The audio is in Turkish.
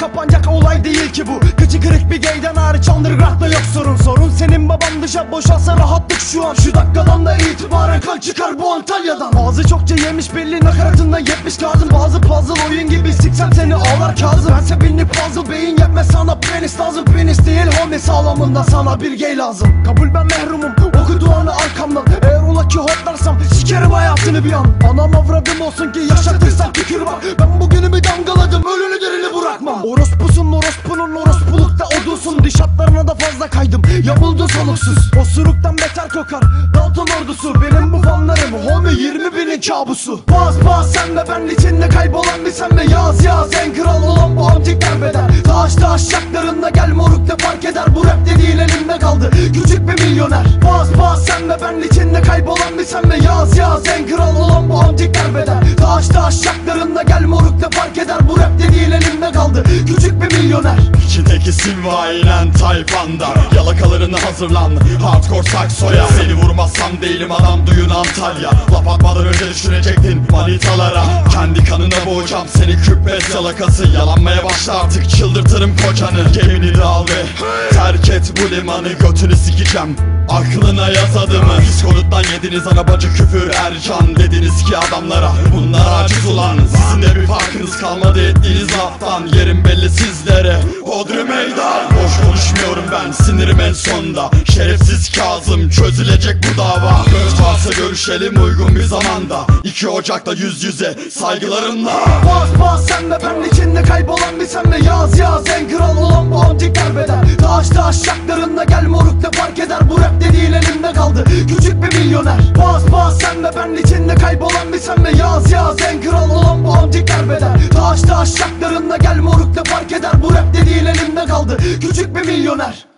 bile değil ki bu. Gıcı kırık bir gayden hariç underground'da yok sorun. Sorun senin baban dışa boşalsa rahatlık şu an. Şu dakikadan da itibaren kan çıkar bu Antalya'dan. Ağzı çokça yemiş belli nakaratından yetmiş lazım Bazı puzzle oyun gibi siksem seni ağlar kazım. Bense binlik puzzle beyin yetmez sana penis lazım. Penis değil homie sağlamında sana bir gay lazım. Kabul ben mehrumum okuduğunu arkamdan. Eğer ola ki hotlarsam sikerim hayatını bir an. Anam avradım olsun ki yaşatırsan tükür bak Ben bugünümü damgaladım hatlarına da fazla kaydım. Yamuldu soluksuz. Osuruktan beter kokar. Dalton ordusu. Benim bu fanlarım. Homie 20 binin kabusu. Bas bas. Sen de ben içinde kaybolan bir sen de Yaz yaz. En kral olan bu amcık derbeder Taş taş şaklarında gel morukta fark eder. Bu rap dediğin elimde kaldı. Küçük bir milyoner. Bas bas. Sen de ben içinde kaybolan bir sen de Yaz yaz. En kral olan bu amcık derbeder Taş taş şaklarında gel morukta fark eder. Bu rap dediğin elimde kaldı küçük bir milyoner. İçindeki simva inen tayfanda. Yalakalarını hazırlan Hardcore saksoya. Seni vurmazsam değilim adam duyun Antalya. Laf atmadan önce düşünecektin manitalara. Kendi kanına boğacağım seni küppes yalakası Yalanmaya başla artık çıldırtırım kocanı. Gemini de al ve terk et bu limanı. Götünü sikeceğim Aklına yaz adımı Discord'dan yediniz arabacı küfür Ercan. Dediniz ki adamlara bunlar aciz ulan. Sizin de bir farkınız kalmadı laftan Yerim belli sizlere. Hodri meydan Boş konuşmuyorum ben sinirim en sonda. Şerefsiz Kazım çözülecek bu dava. Göz varsa görüşelim uygun bir zamanda. 2 Ocak'ta yüz yüze saygılarımla. Bas bas sen de ben içinde kaybolan bir sen de Yaz yaz. En kral olan bu antik derbeder. Taş taş şaklarında gel morukta fark eder. Bu rap dediğin elimde kaldı. Küçük bir milyoner. Bas bas sen de ben içinde kaybolan bir sen de Yaz yaz. En kral olan bu antik derbeder. Taş taş şaklarında eder Bu rap dediğin elimde kaldı? Küçük bir milyoner